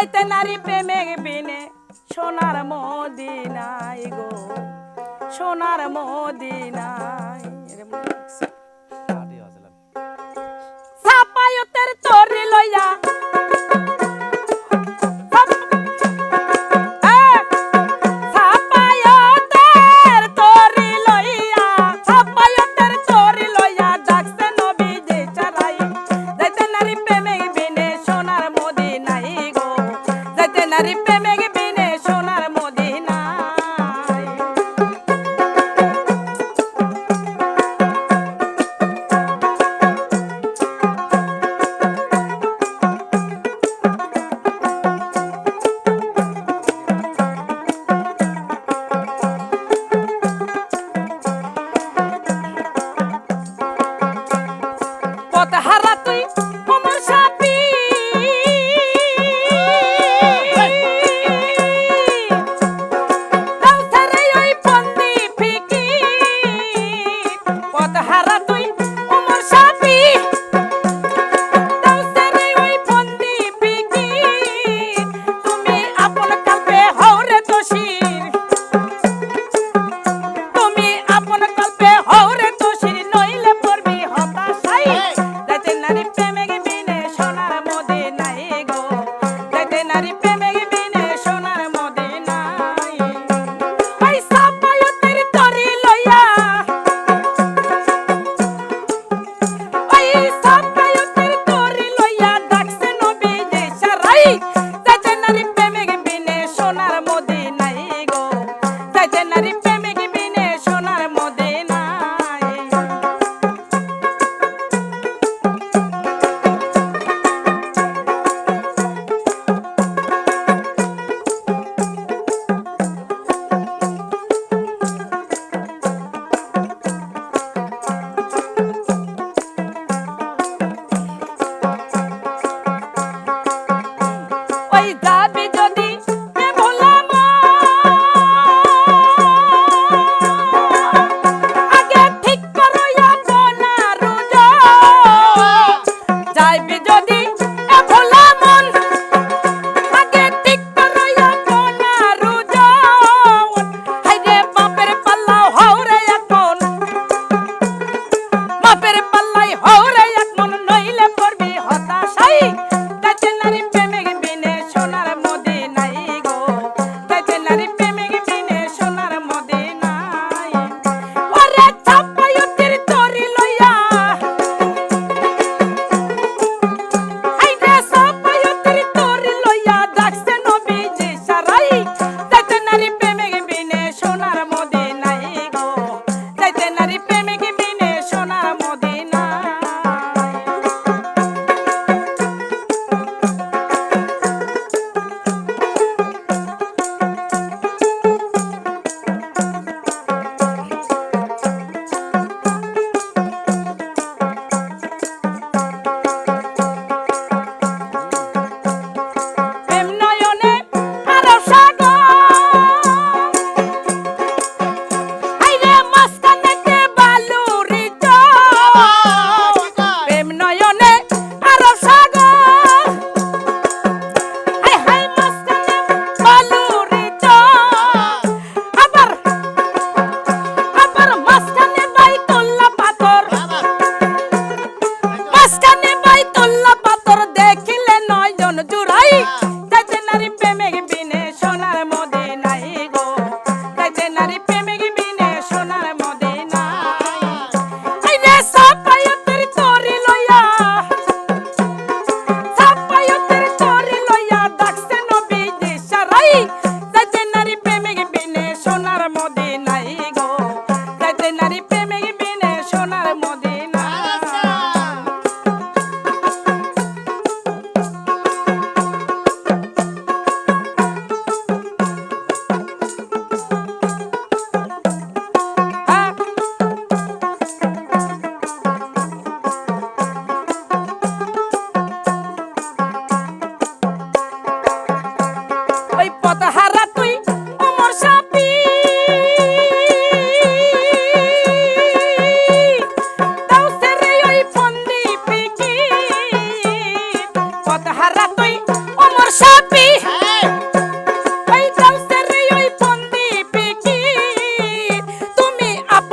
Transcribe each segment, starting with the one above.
যাইতে নারী প্রেমে বিনে। সোনার মদিনাই গো সোনার মদিনাই Karim Bemek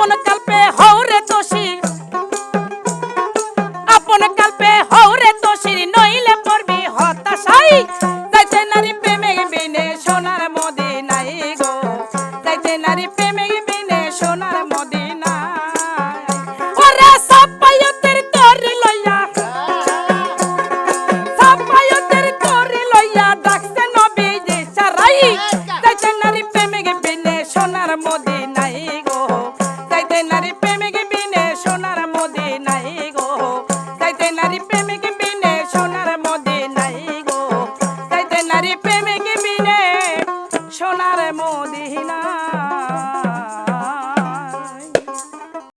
জনক